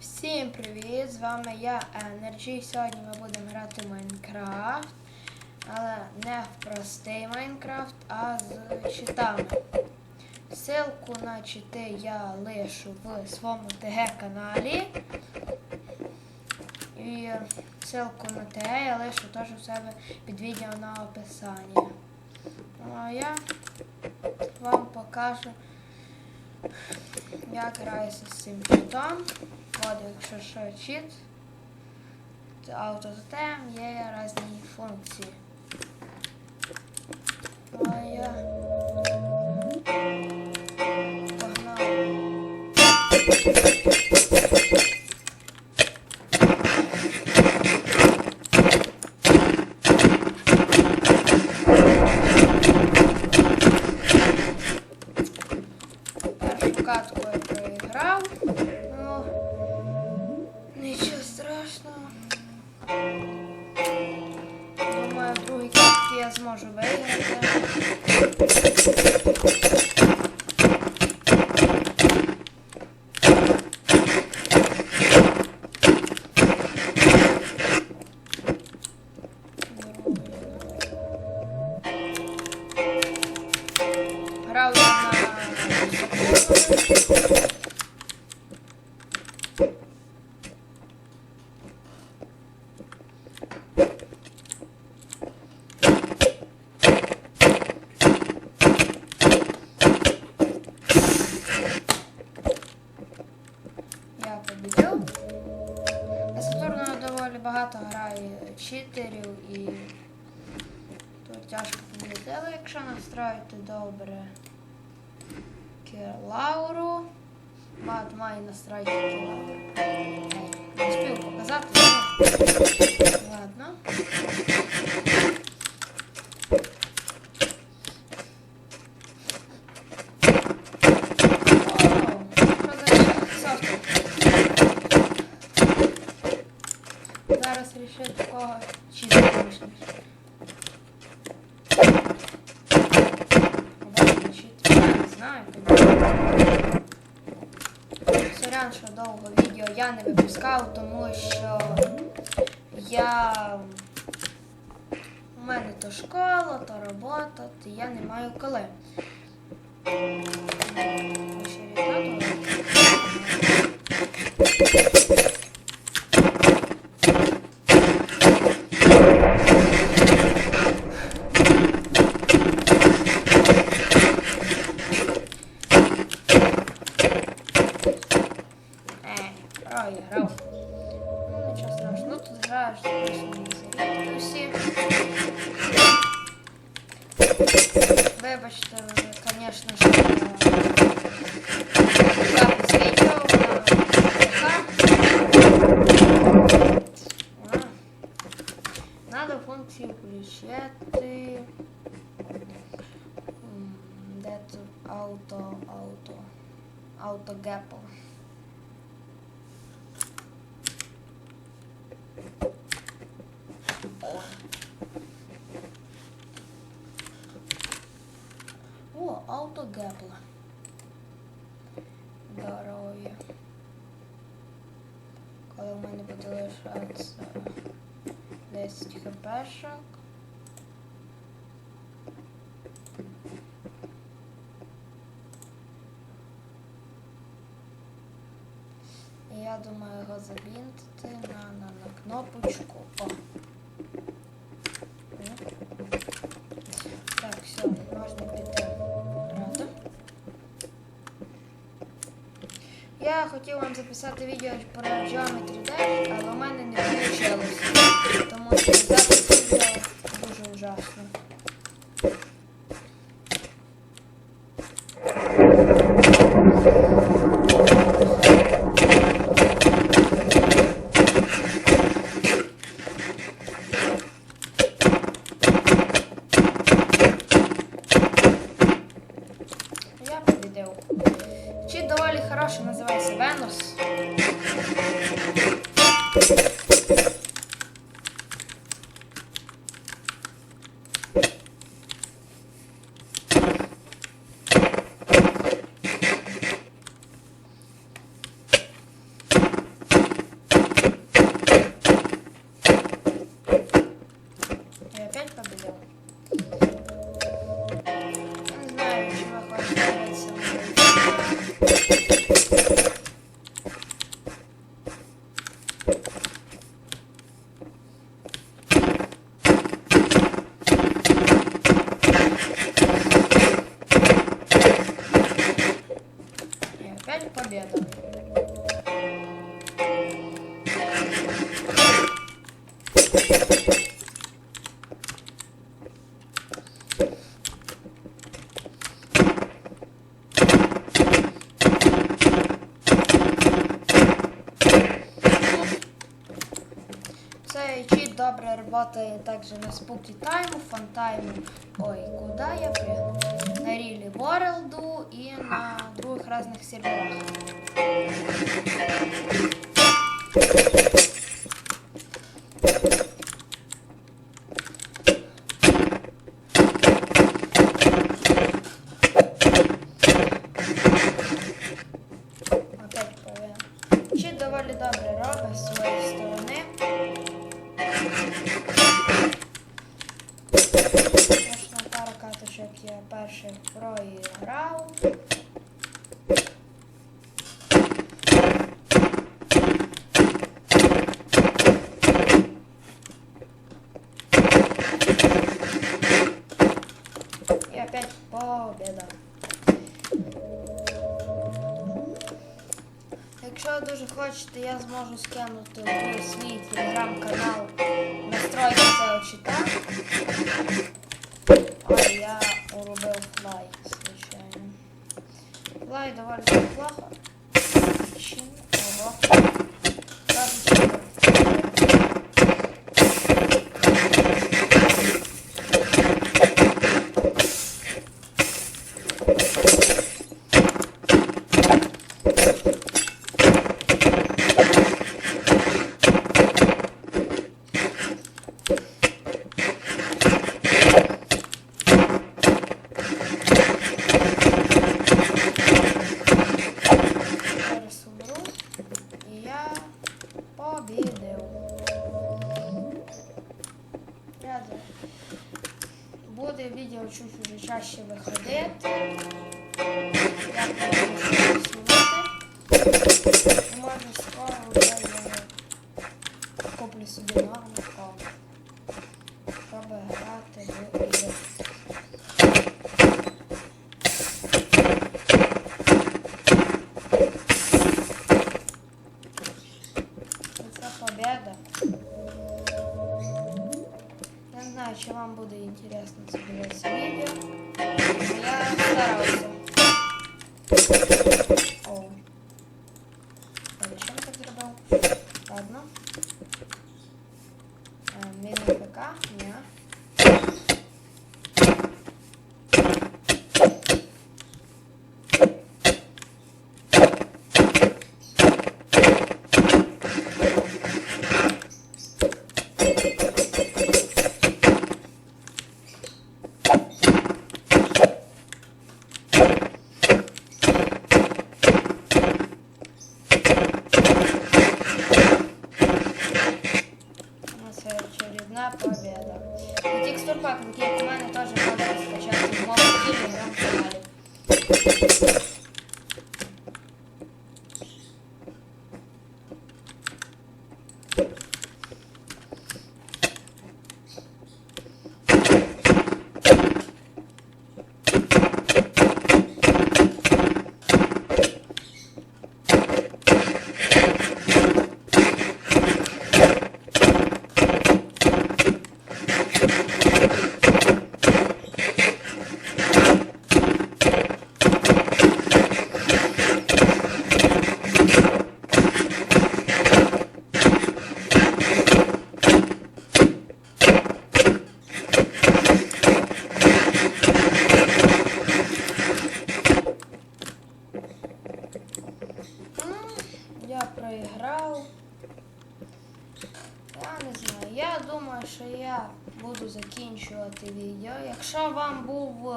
Всім привіт! З вами я Energy. Сьогодні ми будемо грати в Майнкрафт. Але не в простий Майнкрафт, а з читами. Ссылку на чити я лишу в своєму ТГ-каналі. І ссылку на ТГ я лишу теж у себе під відео на описанні. Ну, а я вам покажу, як грається з цим читом. От, якщо що чит, то автототем є різні функції. А я. Катку катці я виграти. Читерів і то тяжко победити. Але якщо настроїти добре Кілауру, бат має настроїти Кілауру. Не спів показати. Ладно. Такого чисто вийшли. Не знаю, Сорян, що довго відео я не випускав, тому що я у мене то школа, то робота, то я не маю коли. Ще Вибачте, звісно що запис відео на Надо функцію включити. Де тут ауто, ауто, автогепл. О, Коли в мене буде лишатися 10 хпшок. Я думаю його забінтити на, на, на кнопочку. О. хотів вам записати відео про Geometry Dash, але в мене не вийшло. Тому що запис відео дуже ужасно. Я хороший називається Венус. И опять победил. Добре працює також на Спуки Тайму, Фантайму. Ой, куди я прям? На Рілі Ворлду і на других різних серверах. Победа. Якщо ви дуже хочете, я зможу скинути в свій телеграм-канал настройки цього чита. Ой, я уробив флай, звичайно. Флай доволі неплохо. Чим? Буде відео чуть уже чаще виходити. Я буду знімати. І може скоро вже я куплю собі нову комп. Щоб грати в ігри. У нас очередна победа. И текстурпак, який у тоже можна скачати в моєму телеграм-каналі. Ну, Я проіграв. Я не знаю. Я думаю, що я буду закінчувати відео. Якщо вам був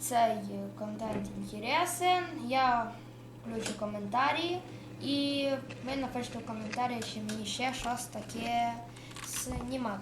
цей контент інтересен, я включу коментарі. І ви напишете в коментарі, чи мені ще щось таке знімати.